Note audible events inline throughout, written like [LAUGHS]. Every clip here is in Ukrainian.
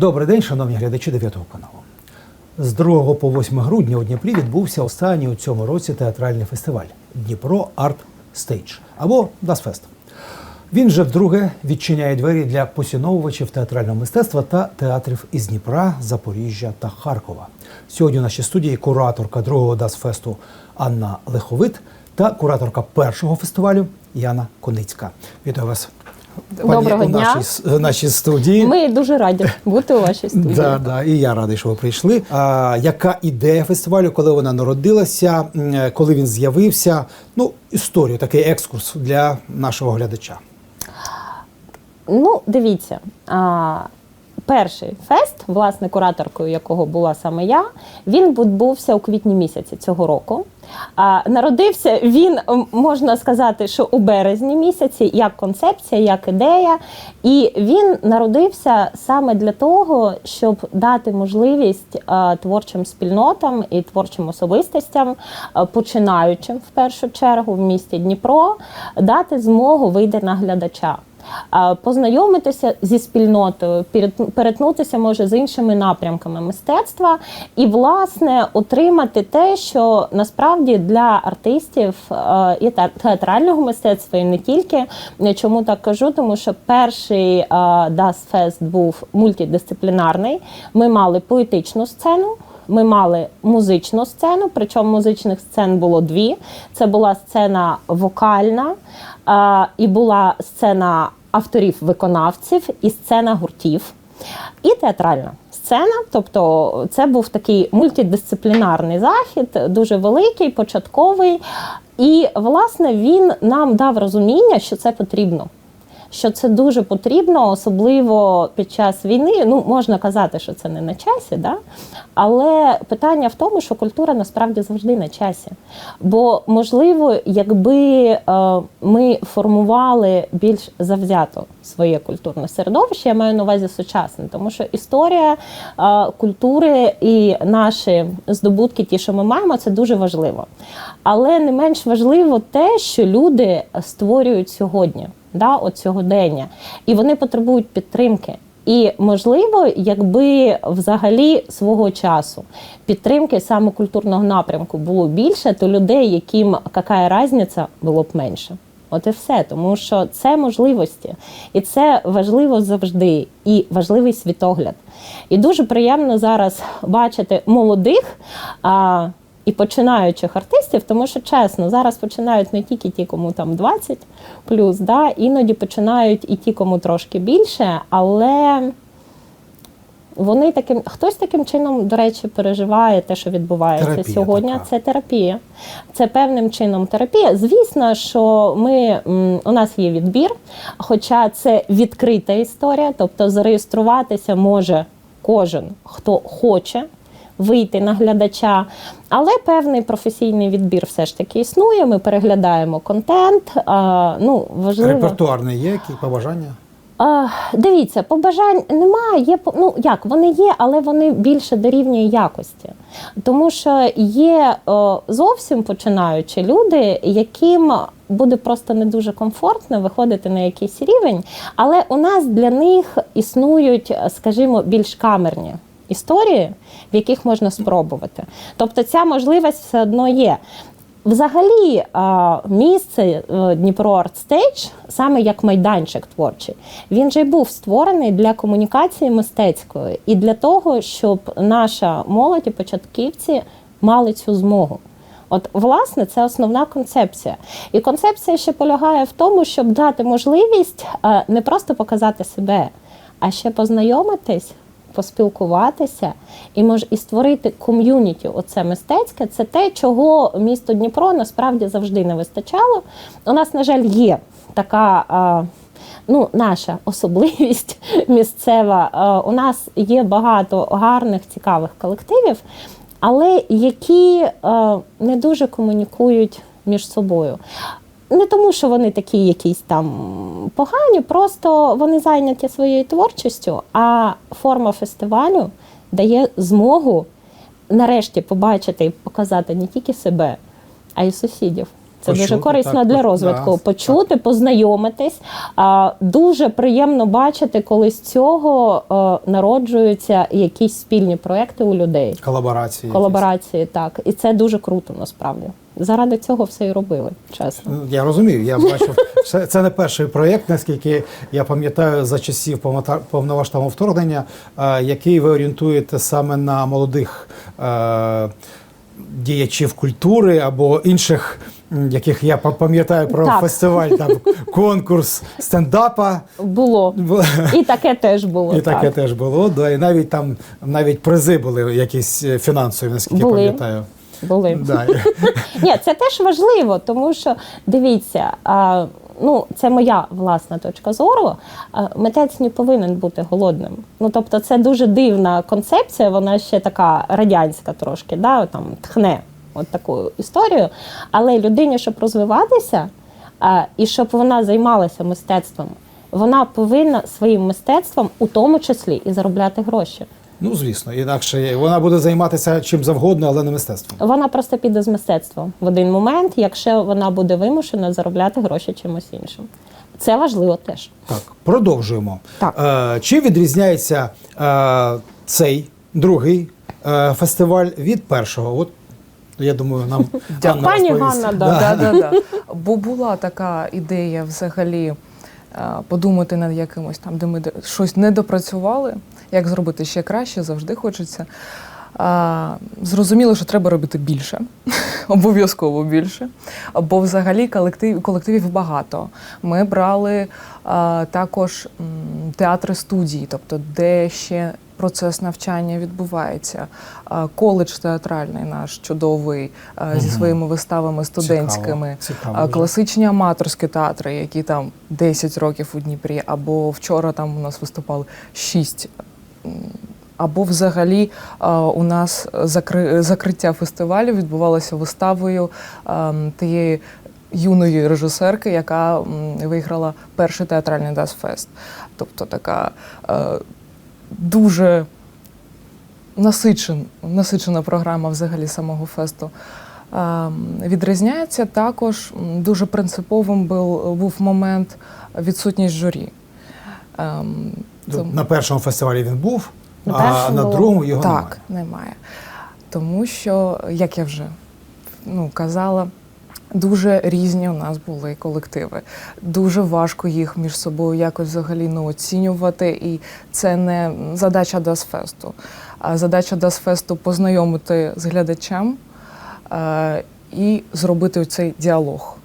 Добрий день, шановні глядачі 9 каналу. З 2 по 8 грудня у Дніпрі відбувся останній у цьому році театральний фестиваль Дніпро Арт Стейдж або Дасфест. Він вже вдруге відчиняє двері для поціновувачів театрального мистецтва та театрів із Дніпра, Запоріжжя та Харкова. Сьогодні у нашій студії кураторка другого Дасфесту Анна Леховит та кураторка першого фестивалю Яна Коницька. Вітаю вас. Пані, Доброго у дня. нашій, нашій студії. Ми дуже раді бути у вашій студії. Да, да, і я радий, що ви прийшли. А, яка ідея фестивалю, коли вона народилася, е, коли він з'явився? Ну, історію, такий екскурс для нашого глядача. Ну, дивіться, а, перший фест, власне, кураторкою якого була саме я, він відбувся у квітні місяці цього року. А, народився він, можна сказати, що у березні місяці, як концепція, як ідея. І він народився саме для того, щоб дати можливість творчим спільнотам і творчим особистостям, починаючим в першу чергу в місті Дніпро, дати змогу вийти на глядача. Познайомитися зі спільнотою, перет- перетнутися може з іншими напрямками мистецтва, і власне отримати те, що насправді для артистів е, і те- театрального мистецтва, і не тільки чому так кажу, тому що перший е, Das Fest був мультидисциплінарний. Ми мали поетичну сцену. Ми мали музичну сцену, причому музичних сцен було дві. Це була сцена вокальна і була сцена авторів-виконавців і сцена гуртів, і театральна сцена. Тобто це був такий мультидисциплінарний захід, дуже великий, початковий. І, власне, він нам дав розуміння, що це потрібно що це дуже потрібно, особливо під час війни. Ну, можна казати, що це не на часі, да? але питання в тому, що культура насправді завжди на часі. Бо, можливо, якби е, ми формували більш завзято своє культурне середовище, я маю на увазі сучасне, тому що історія е, культури і наші здобутки, ті, що ми маємо, це дуже важливо. Але не менш важливо те, що люди створюють сьогодні да, от сьогодення, і вони потребують підтримки. І можливо, якби взагалі свого часу підтримки саме культурного напрямку було більше, то людей, яким яка різниця, було б менше. От і все, тому що це можливості, і це важливо завжди, і важливий світогляд. І дуже приємно зараз бачити молодих. А, і починаючих артистів, тому що чесно, зараз починають не тільки ті, кому там 20 плюс, да, іноді починають і ті, кому трошки більше, але вони таким, хтось таким чином, до речі, переживає те, що відбувається Терапія сьогодні. така. Це терапія. Це певним чином терапія. Звісно, що ми у нас є відбір, хоча це відкрита історія, тобто зареєструватися може кожен, хто хоче вийти на глядача. Але певний професійний відбір все ж таки існує. Ми переглядаємо контент. А, ну, важливо. Репертуарний є, які побажання? А, дивіться, побажань немає. Є ну як вони є, але вони більше дорівнює якості. Тому що є о, зовсім починаючі люди, яким буде просто не дуже комфортно виходити на якийсь рівень. Але у нас для них існують, скажімо, більш камерні. Історії, в яких можна спробувати. Тобто ця можливість все одно є. Взагалі, місце е, Дніпро Арт Стейдж, саме як майданчик творчий, він же й був створений для комунікації мистецької і для того, щоб наша молодь і початківці мали цю змогу. От, власне, це основна концепція. І концепція ще полягає в тому, щоб дати можливість е, не просто показати себе, а ще познайомитись, поспілкуватися і мож і створити ком'юніті. Оце мистецьке. Це те, чого місто Дніпро насправді завжди не вистачало. У нас, на жаль, є така. Ну, наша особливість [LAUGHS] місцева. У нас є багато гарних, цікавих колективів, але які не дуже комунікують між собою. Не тому, що вони такі якісь там погані, просто вони зайняті своєю творчістю, а форма фестивалю дає змогу нарешті побачити і показати не тільки себе, а й сусідів. Це дуже корисно так, для розвитку. да, Почути, познайомитись. А, дуже приємно бачити, коли з цього е, народжуються якісь спільні проекти у людей. Колаборації. Колаборації, так. І це дуже круто насправді. Заради цього все і робили, чесно. Ну, Я розумію, я бачив. [LAUGHS] Це, це не перший проєкт, наскільки я пам'ятаю за часів повномасштабного вторгнення, е, який ви орієнтуєте саме на молодих е, діячів культури або інших, яких я пам'ятаю про Так. фестиваль, там [LAUGHS] конкурс стендапа. Було. І таке теж було. [LAUGHS] І таке так. теж було. Да, і навіть там навіть призи були якісь е, фінансові, наскільки Були. я пам'ятаю. Були. Да. [LAUGHS] Ні, це теж важливо, тому що дивіться, ну це моя власна точка зору. Митець не повинен бути голодним. Ну тобто, це дуже дивна концепція, вона ще така радянська трошки, да, там тхне от таку історію. Але людині, щоб розвиватися, і щоб вона займалася мистецтвом, вона повинна своїм мистецтвом у тому числі і заробляти гроші. Ну, звісно, інакше вона буде займатися чим завгодно, але не мистецтвом. Вона просто піде з мистецтвом в один момент, якщо вона буде вимушена заробляти гроші чимось іншим. Це важливо теж. Так, продовжуємо. Так. Е, чи відрізняється е, цей другий е, фестиваль від першого? От я думаю, нам [LAUGHS] Дякую. Ганна Пані розповість. Ганна, да. Да, да, да. [LAUGHS] Бо була така ідея взагалі е, подумати над якимось там, де ми щось не допрацювали, як зробити ще краще, завжди хочеться. А, Зрозуміло, що треба робити більше, [LAUGHS] обов'язково більше. Бо взагалі колектив, колективів багато. Ми брали а, також театри студії, тобто де ще процес навчання відбувається. А, Коледж театральний наш чудовий а, зі своїми виставами студентськими. Цікаво, цікаво А. Класичні аматорські театри, які там 10 років у Дніпрі, або вчора там у нас виступали 6. Або взагалі у нас закри- закриття фестивалю відбувалося виставою тієї юної режисерки, яка виграла перший театральний Дасфест. Тобто така дуже насичен, насичена програма взагалі самого фесту. Відрізняється також дуже принциповим був момент відсутність журі. Ем, На першому фестивалі він був, На а першому на другому його так, немає. немає. Тому що, як я вже ну, казала, дуже різні у нас були колективи. Дуже важко їх між собою якось взагалі ну, оцінювати. І це не задача Дасфесту. А задача Дасфесту познайомити з глядачем е, і зробити цей діалог.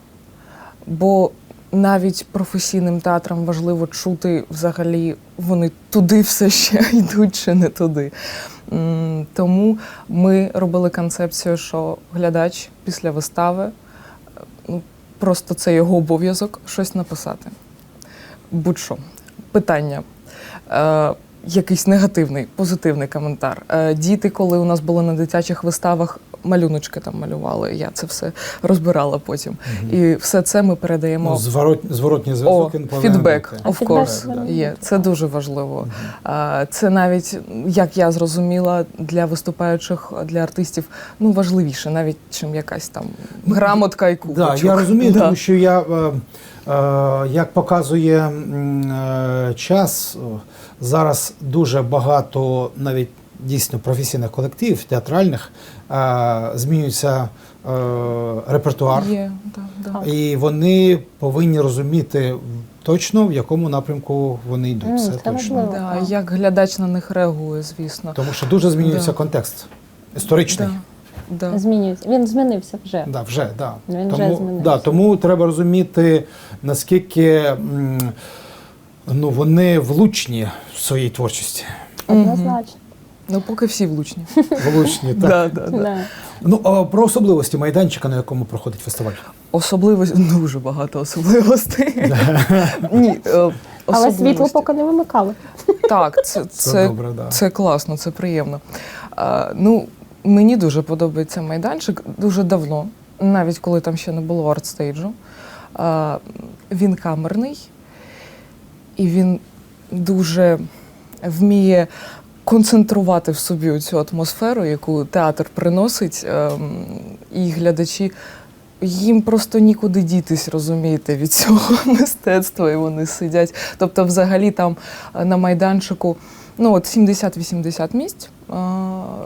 Бо навіть професійним театрам важливо чути взагалі, вони туди все ще [LAUGHS] йдуть чи не туди. Тому ми робили концепцію, що глядач після вистави е, ну, просто це його обов'язок щось написати. Будь-що. Питання. Е, якийсь негативний, позитивний коментар. Е, діти, коли у нас були на дитячих виставах, малюночки там малювали. Я це все розбирала потім. І все це ми передаємо. Ну, зворот, зворотній О, зв'язок він повинен фідбек. Of course, є. Це дуже важливо. А, Це навіть, як я зрозуміла, для виступаючих, для артистів, ну важливіше, навіть чим якась там грамотка і кубочок. Да, я розумію, Да. тому що я, е, е, як показує е, час, зараз дуже багато навіть дійсно професійних колективів, театральних, е, змінюється е, репертуар, Є, да, да. і вони повинні розуміти точно, в якому напрямку вони йдуть. Це це точно. Да, як глядач на них реагує, звісно. Тому що дуже змінюється Да. контекст історичний. Да, да. Змінюється. Він змінився вже. Да, вже, да. Він вже тому, змінився. да, тому треба розуміти, наскільки ну, вони влучні в своїй творчості. Однозначно. Ну, поки всі влучні. [LAUGHS] Влучні, так. Да, да, да. Да. Ну, а про особливості майданчика, на якому проходить фестиваль. Особливості, дуже багато особливостей. [LAUGHS] Ні, е, Але світло особливості. поки не вимикали. Так, це, Це, це, добре, да. це класно, це приємно. А, ну, мені дуже подобається майданчик дуже давно, навіть коли там ще не було артстейджу. А, він камерний і він дуже вміє концентрувати в собі цю атмосферу, яку театр приносить, ем, і глядачі їм просто нікуди дітись, розумієте, від цього [LAUGHS] мистецтва, і вони сидять. Тобто, взагалі там е, на майданчику ну от 70-80 місць.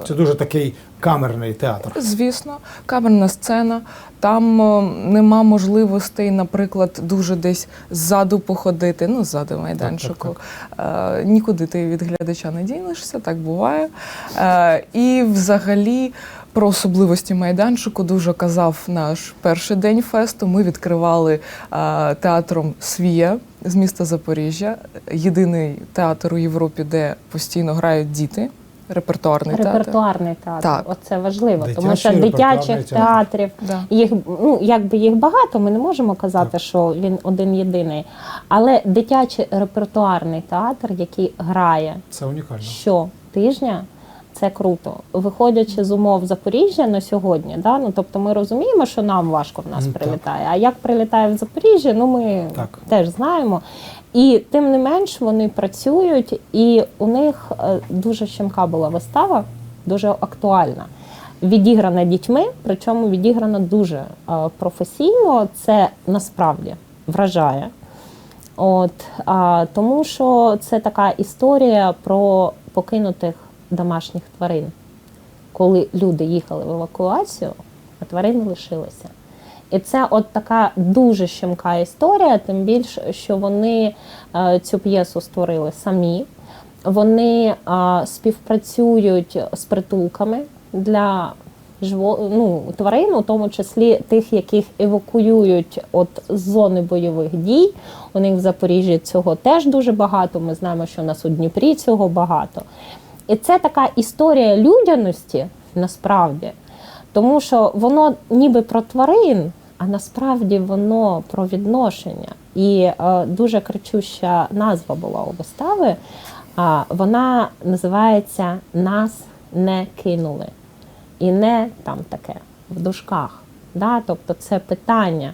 Це дуже такий камерний театр. Звісно, камерна сцена. Там е, нема можливостей, наприклад, дуже десь ззаду походити. Ну, ззаду майданчику. Е, нікуди ти від глядача не дінешся, так буває. Е, і взагалі. Про особливості майданчику дуже казав наш перший день фесту. Ми відкривали е, театром Свія з міста Запоріжжя, єдиний театр уЄвропі, де постійно грають діти. Репертуарний театр. Репертуарний театр. Так. Оце важливо, тому що дитячих театр. театрів Да. їх ну якби їх багато. Ми не можемо казати, що він один єдиний. Але дитячий репертуарний театр, який грає Це унікально. щотижня. Це круто. Виходячи з умов Запоріжжя на сьогодні, да? ну, тобто ми розуміємо, що нам важко в нас так. прилітає. А як прилітає в Запоріжжя, ну ми Так. теж знаємо. І тим не менш вони працюють, і у них е, дуже щемка була вистава, дуже актуальна. Відіграна дітьми, причому відіграна дуже е, професійно. Це насправді вражає. От, а, тому що це така історія про покинутих домашніх тварин. Коли люди їхали в евакуацію, а тварини лишилися. І це от така дуже щемка історія, тим більше, що вони е, цю п'єсу створили самі. Вони співпрацюють з притулками для ну, тварин, у тому числі тих, яких евакуюють от з зони бойових дій. У них в Запоріжжі цього теж дуже багато. Ми знаємо, що у нас у Дніпрі цього багато. І це така історія людяності насправді, тому що воно ніби про тварин, а насправді воно про відношення. І е, дуже кричуща назва була у вистави. А, вона називається Нас не кинули. І не там таке в дужках. Да? Тобто це питання.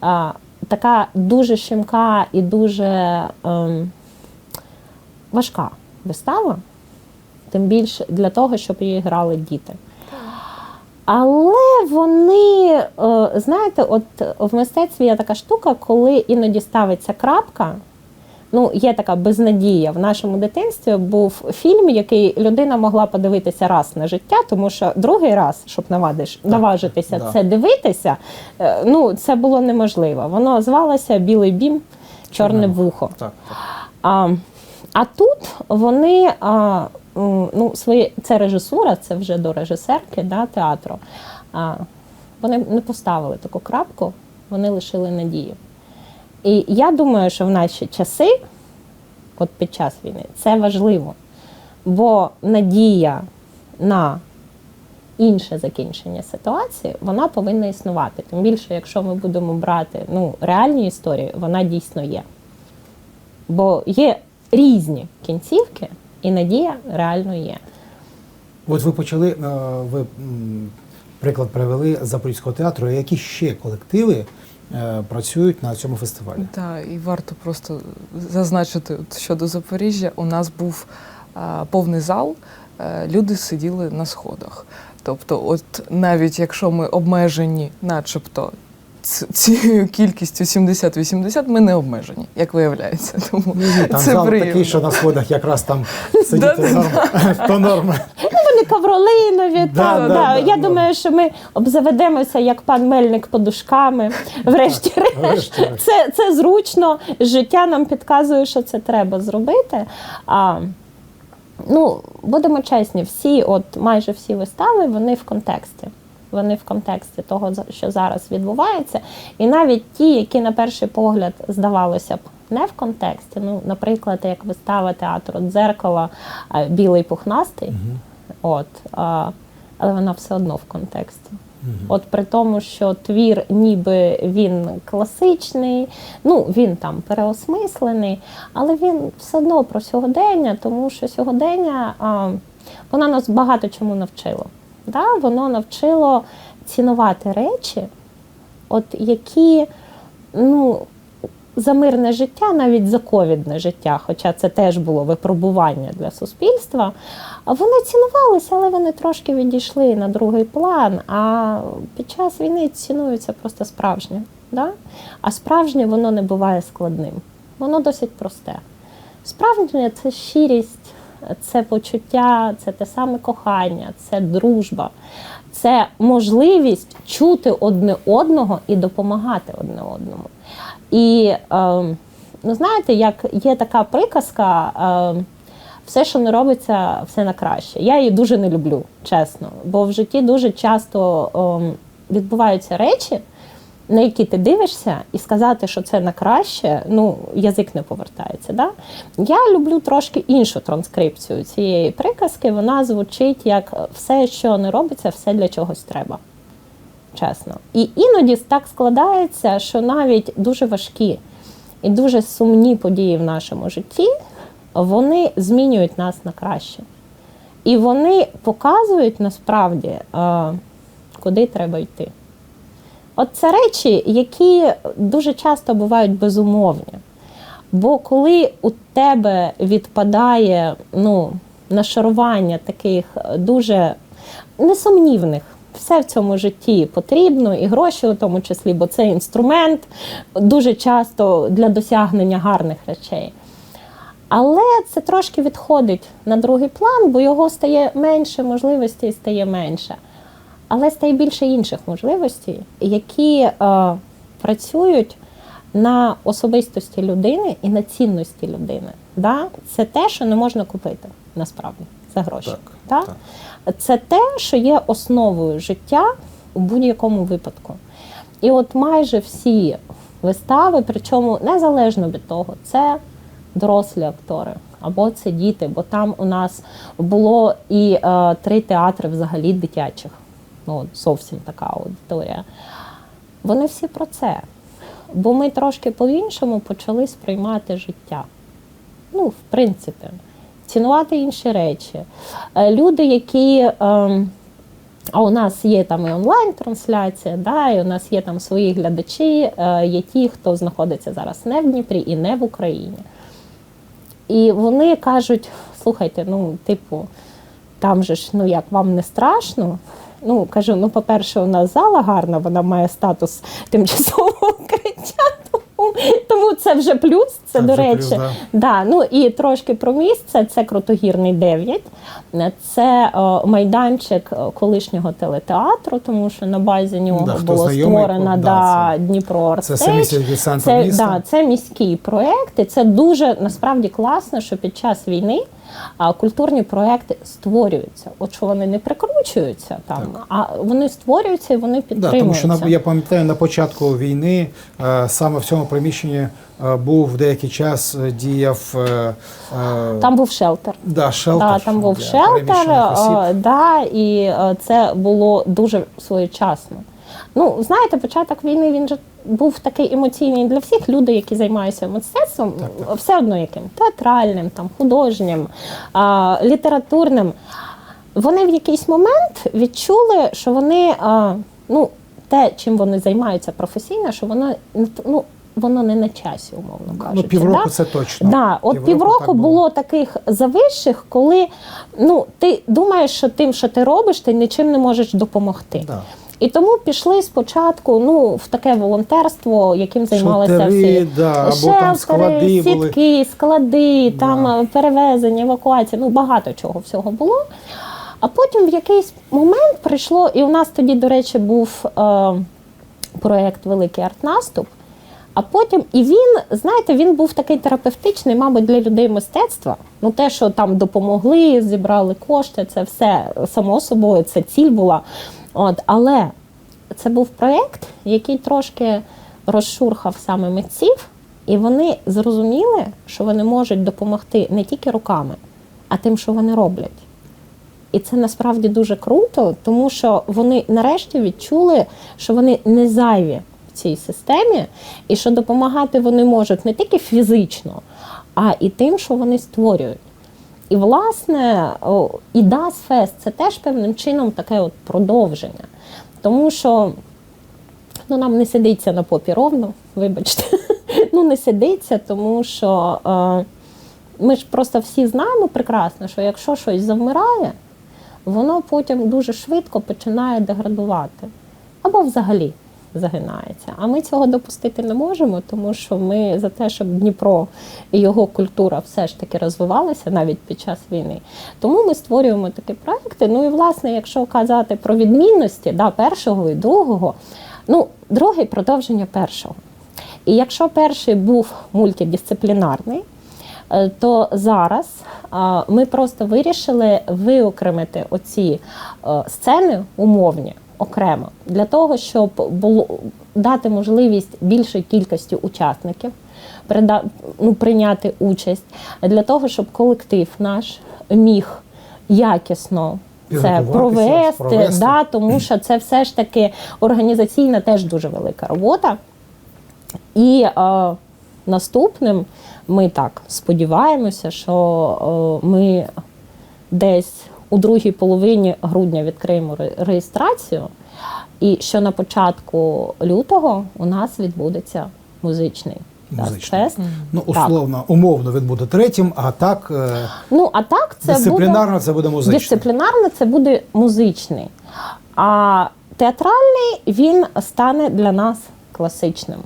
А, така дуже щемка і дуже ем, важка вистава, тим більше для того, щоб її грали діти. Але вони, е, знаєте, от в мистецтві є така штука, коли іноді ставиться крапка. Ну, є така безнадія. В нашому дитинстві був фільм, який людина могла подивитися раз на життя, тому що другий раз, щоб навадиш, наважитися да. це дивитися, е, ну це було неможливо. Воно звалося Білий бім, чорне вухо. Так, так. А, а тут вони а, ну, свої, це режисура, це вже до режисерки да, театру. А, вони не поставили таку крапку, вони лишили надію. І я думаю, що в наші часи, от під час війни, це важливо. Бо надія на інше закінчення ситуації, вона повинна існувати. Тим більше, якщо ми будемо брати ну, реальні історії, вона дійсно є. Бо є різні кінцівки, і надія реально є. От ви почали, е, ви приклад привели з Запорізького театру. Які ще колективи е, працюють на цьому фестивалі? Так, і варто просто зазначити щодо Запоріжжя. У нас був повний зал, е, люди сиділи на сходах. Тобто, от навіть якщо ми обмежені, начебто. Цією [LAUGHS] кількістю 70-80 ми не обмежені, як виявляється. Тому Ні, там це зал приємно. такий, що на сходах якраз там [LAUGHS] сидіти [LAUGHS] то норма. Вони ковролинові. Да, да, да, да, Я думаю, що ми обзаведемося як пан Мельник подушками. Врешті-решт, це зручно. Життя нам підказує, що це треба зробити. А, ну, будемо чесні, всі, от майже всі вистави, вони в контексті. Вони в контексті того, що зараз відбувається. І навіть ті, які на перший погляд здавалося б не в контексті. Ну, наприклад, як вистава театру дзеркала Білий пухнастий. От, а, але вона все одно в контексті. От при тому, що твір, ніби він класичний, ну він там переосмислений, але він все одно про сьогодення, тому що сьогодення а, воно нас багато чому навчило. Да? Воно навчило цінувати речі, от які ну, за мирне життя, навіть за ковідне життя, хоча це теж було випробування для суспільства. Вони цінувалися, але вони трошки відійшли на другий план. А під час війни цінується просто справжнє. Да? А справжнє воно не буває складним. Воно досить просте. Справжнє це щирість, це почуття, це те саме кохання, це дружба, це можливість чути одне одного і допомагати одне одному. І е, ну, знаєте, як є така приказка. Е, все, що не робиться, все на краще. Я її дуже не люблю, чесно. Бо в житті дуже часто ем, відбуваються речі, на які ти дивишся, і сказати, що це на краще, ну, язик не повертається. Да? Я люблю трошки іншу транскрипцію цієї приказки. Вона звучить як все, що не робиться, все для чогось треба. Чесно. І іноді так складається, що навіть дуже важкі і дуже сумні події в нашому житті, вони змінюють нас на краще. І вони показують насправді, е, куди треба йти. От це речі, які дуже часто бувають безумовні. Бо коли у тебе відпадає ну, нашарування таких дуже несумнівних, все в цьому житті потрібно, і гроші у тому числі, бо це інструмент дуже часто для досягнення гарних речей. Але це трошки відходить на другий план, бо його стає менше, можливостей стає менше. Але стає більше інших можливостей, які е, працюють на особистості людини і на цінності людини. Да? Це те, що не можна купити насправді за гроші. Так, Да? Це те, що є основою життя у будь-якому випадку. І от майже всі вистави, причому незалежно від того, це дорослі актори або це діти, бо там у нас було і е, три театри взагалі дитячих. Ну, зовсім така аудиторія. Вони всі про це. Бо ми трошки по-іншому почали сприймати життя. Ну, в принципі, цінувати інші речі. Е, Люди, які. ем, а у нас є там і онлайн-трансляція, да, і у нас є там свої глядачі, е, є ті, хто знаходиться зараз не в Дніпрі і не в Україні. І вони кажуть: слухайте, ну, типу, там же ж, ну як вам не страшно? Ну, кажу, ну, по-перше, у нас зала гарна, вона має статус тимчасового [LAUGHS] укриття, тому, це вже плюс, це, Це до речі. плюс, да. Да, ну і трошки про місце. Це Крутогірний 9. Це е, майданчик е, колишнього телетеатру, тому що на базі нього Да, було створена да, це- Дніпро Це Це, да, це міський проєкт, і це дуже насправді класно, що під час війни а, культурні проекти створюються. От що вони не прикручуються там, а вони створюються і вони Да, тому що я пам'ятаю, на початку війни е, саме в цьому приміщенні е, був деякий час е, діяв Там був шелтер. да, шелтер. Да, там був шелтер, да, і це було дуже своєчасно. Ну, знаєте, початок війни він же був такий емоційний для всіх. Люди, які займаються мистецтвом, все одно яким театральним, там, художнім, а, літературним. Вони в якийсь момент відчули, що вони, а, ну, те, чим вони займаються професійно, що воно ну, воно не на часі, умовно кажучи. Ну, півроку да? це точно. Да, от півроку, так було таких завищих, коли ну, ти думаєш, що тим, що ти робиш, ти нічим не можеш допомогти. Да. І тому пішли спочатку ну, в таке волонтерство, яким займалися Шелтери, всі да, або Шелтери, там склади були. сітки, склади, Да. там е, перевезення, евакуація, ну багато чого всього було. А потім в якийсь момент прийшло, і у нас тоді, до речі, був е, проєкт Великий артнаступ. А потім і він, знаєте, він був такий терапевтичний, мабуть, для людей мистецтва. Ну, те, що там допомогли, зібрали кошти, це все само собою, це ціль була. От, але це був проєкт, який трошки розшурхав саме митців, і вони зрозуміли, що вони можуть допомогти не тільки руками, а тим, що вони роблять. І це насправді дуже круто, тому що вони нарешті відчули, що вони не зайві в цій системі, і що допомагати вони можуть не тільки фізично, а і тим, що вони створюють. І, власне, і Das Fest – це теж певним чином таке от продовження. Тому що ну, нам не сидиться на попі ровно, вибачте. [LAUGHS] ну не сидиться, тому що е, ми ж просто всі знаємо прекрасно, що якщо щось завмирає, воно потім дуже швидко починає деградувати або взагалі загинається. А ми цього допустити не можемо, тому що ми за те, щоб Дніпро і його культура все ж таки розвивалася навіть під час війни. Тому ми створюємо такі проекти. Ну і власне, якщо казати про відмінності да, першого і другого, ну другий продовження першого. І якщо перший був мультидисциплінарний, е, то зараз ми просто вирішили виокремити оці е, сцени умовні окремо для того, щоб було дати можливість більшій кількості учасників прида- ну, прийняти участь, для того, щоб колектив наш міг якісно. Це провести, провести. Да, тому що це все ж таки організаційна теж дуже велика робота. І е, наступним ми так сподіваємося, що е, ми десь у другій половині грудня відкриємо реєстрацію, і що на початку лютого у нас відбудеться музичний, Музичний. Ну, Так. условно, умовно він буде третім, а так е, Ну а так це дисциплінарно буде це буде музичний. дисциплінарно це буде музичний. А театральний він стане для нас класичним.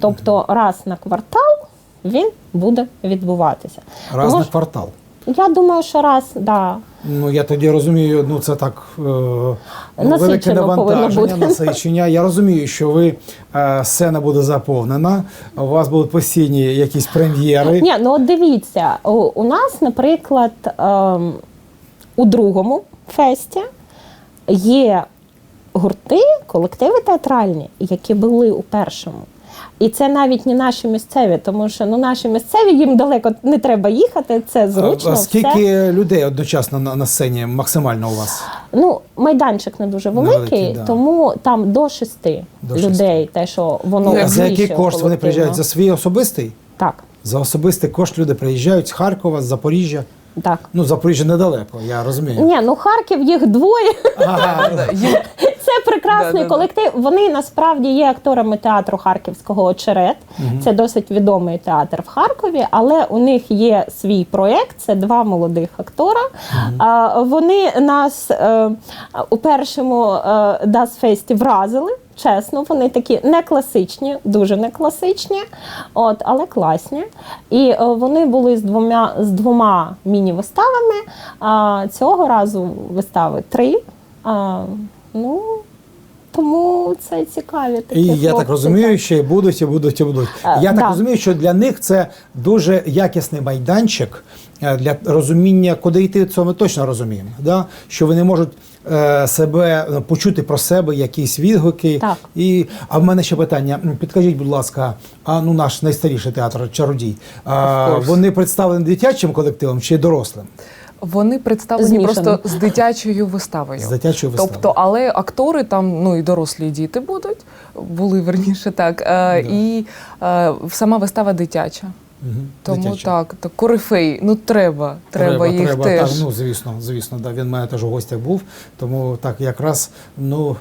Тобто раз на квартал він буде відбуватися. Раз Тому на квартал. Я думаю, що раз, да. Ну я тоді розумію, ну це так е, ну, велике навантаження, насичення. Я розумію, що ви е, сцена буде заповнена. У вас будуть постійні якісь прем'єри. Ні, ну от дивіться, у, у нас, наприклад, ем, у другому фесті є гурти, колективи театральні, які були у першому. І це навіть не наші місцеві, тому що ну наші місцеві їм далеко не треба їхати. Це зручно. а все. скільки людей одночасно на, на сцені максимально у вас? Ну, майданчик не дуже великий, Невеликий, да. тому там до шести До людей, те, що воно а за який кошт вони приїжджають? За свій особистий? Так, За особистий кошт люди приїжджають з Харкова, з Запоріжжя. так. Ну, Запоріжжя недалеко, я розумію. Ні, ну Харків їх двоє. Ага, Це прекрасний колектив. Вони насправді є акторами театру Харківського очерет. Це досить відомий театр в Харкові, але у них є свій проєкт. Це два молодих актора. А, Вони нас е, у першому е, Дасфесті вразили. Чесно, вони такі не класичні, дуже не класичні, от, але класні. І е, вони були з двома, з двома міні-виставами. А цього разу вистави три. А, ну, тому це цікаві такі І я так розумію, ще й будуть, і будуть, і будуть. Е, Я так да. розумію, що для них це дуже якісний майданчик е, для розуміння, куди йти. Це ми точно розуміємо. Да? Що вони можуть е, себе е, почути про себе якісь відгуки. Так. І а в мене ще питання. Підкажіть, будь ласка, а ну наш найстаріший театр Чародій. А, вони представлені дитячим колективом чи дорослим? Вони представлені Змішано. просто з дитячою виставою. З дитячою виставою. Тобто, але актори там, ну і дорослі і діти будуть, були верніше так. Е, І е, сама вистава дитяча. Мгм, Тому дитяча. так, так, корифей, ну треба, треба, їх треба, теж. Так, ну звісно, звісно, да, він в мене теж у гостях був. Тому так якраз ну.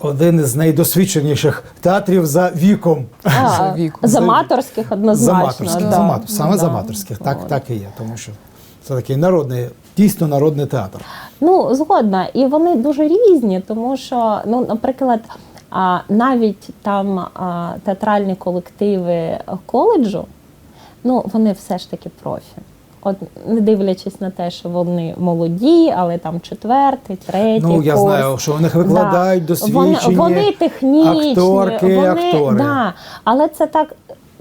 Один із найдосвідченіших театрів за віком. А, [LAUGHS] За віком. з аматорських За однозначно. да. за аматор- саме Ну, з да. аматорських. Так, так і є. Тому що це такий народний, дійсно народний театр. Ну, згодна. І вони дуже різні, тому що, ну, наприклад, а, навіть там а, театральні колективи коледжу, ну, вони все ж таки профі. От не дивлячись на те, що вони молоді, але там четвертий, третій. Ну, я курс. знаю, що них викладають Да. досвідчені Вони, вони технічні, акторки, вони, актори. Да, але це так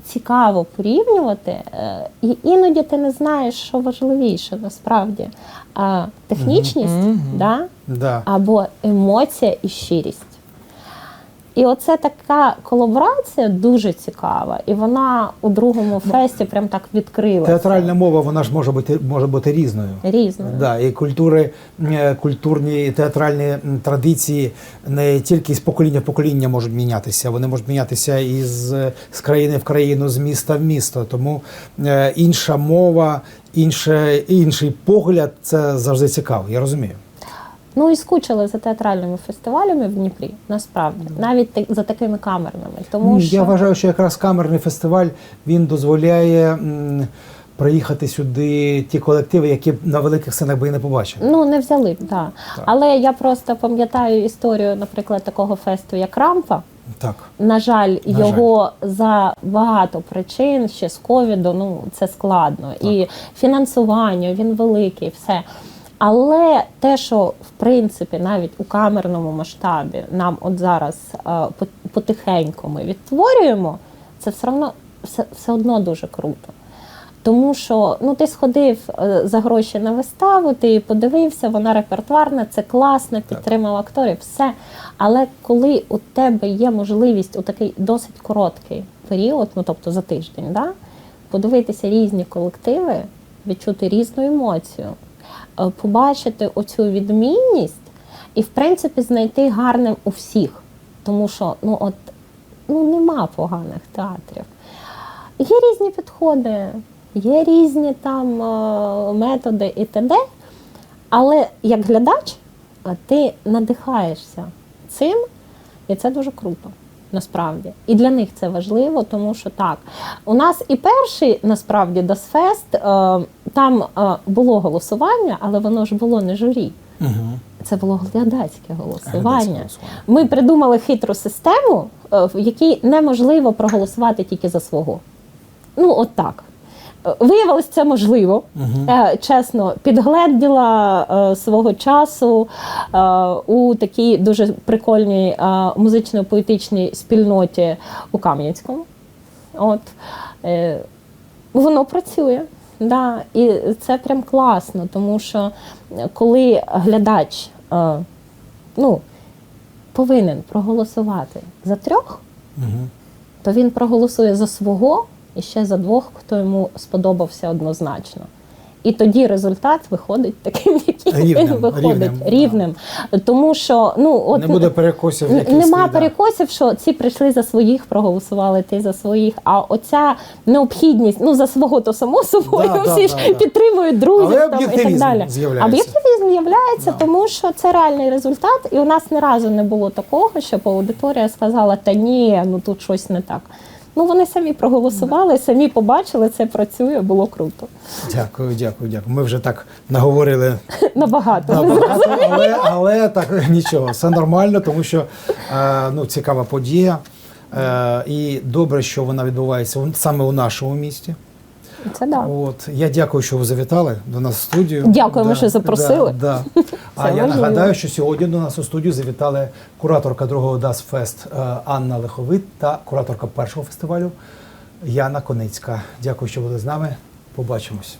цікаво порівнювати. е, І іноді ти не знаєш, що важливіше насправді. А, технічність Мгм. да, Да. або емоція і щирість. І оце така колаборація дуже цікава. І вона у другому фесті прям так відкрилася. Театральна мова, вона ж може бути може бути різною. Різною. Да, і культури, е, культурні театральні традиції не тільки з покоління в покоління можуть мінятися, вони можуть мінятися із з країни в країну, з міста в місто. Тому е, інша мова, інше, інший погляд це завжди цікаво. Я розумію. Ну і скучили за театральними фестивалями в Дніпрі, насправді, навіть за такими камерними. Тому що Я вважаю, що якраз камерний фестиваль він дозволяє м, приїхати сюди ті колективи, які на великих сценах би і не побачили. ну не взяли б, да. Так. Але я просто пам'ятаю історію, наприклад, такого фесту, як Рампа. Так. На жаль, На його за багато причин ще з ковіду, ну це складно. І фінансування, він великий, все. Але те, що в принципі навіть у камерному масштабі нам от зараз е, потихеньку ми відтворюємо, це все одно все, все одно дуже круто. Тому що ну ти сходив е, за гроші на виставу, ти її подивився, вона репертуарна, це класно, підтримав акторів, все. Але коли у тебе є можливість у такий досить короткий період, ну тобто за тиждень, да, подивитися різні колективи, відчути різну емоцію, побачити оцю відмінність і, в принципі, знайти гарним у всіх. Тому що ну от ну нема поганих театрів. Є різні підходи, є різні там е, методи і т.д. Але як глядач, е, ти надихаєшся цим, і це дуже круто. Насправді, і для них це важливо, тому що так у нас і перший насправді Дасфест, е, там е, було голосування, але воно ж було не журі. Угу. Це було глядацьке голосування. голосування. Ми придумали хитру систему, е, в якій неможливо проголосувати тільки за свого. Ну, от так. Виявилось, це можливо. Е, Чесно, підгледіла е, свого часу е, у такій дуже прикольній музично-поетичній спільноті у Кам'янському. От. Воно працює. Да. І це прям класно, тому що коли глядач ну, повинен проголосувати за трьох, Угу. то він проголосує за свого і ще за двох, хто йому сподобався однозначно. І тоді результат виходить таким, який Рівним, він виходить рівним, рівним. Тому що ну от Не буде перекосів. Нема да. перекосів, що ці прийшли за своїх, проголосували ти за своїх. А оця необхідність, ну за свого, то само собою, Да, да, всі ж да, да. підтримують друзів там, і так далі. з'являється. Об'єктивізм з'являється, тому що це реальний результат, і у нас ні разу не було такого, щоб аудиторія сказала, та ні, ну тут щось не так. Ну вони самі проголосували, самі побачили, це працює, було круто. Дякую, дякую, дякую. Ми вже так наговорили [LAUGHS] Набагато. набагато, але, але так нічого, все нормально, тому що е, ну, цікава подія. Е, і добре, що вона відбувається саме у нашому місті. Це да. От я дякую, що ви завітали до нас в студію. Дякуємо, що запросили. Да, да. [LAUGHS] А я важливо. нагадаю, що сьогодні до нас у студію завітали кураторка другого DAS Fest е, Анна Лиховит та кураторка першого фестивалю Яна Коницька. Дякую, що були з нами. Побачимось.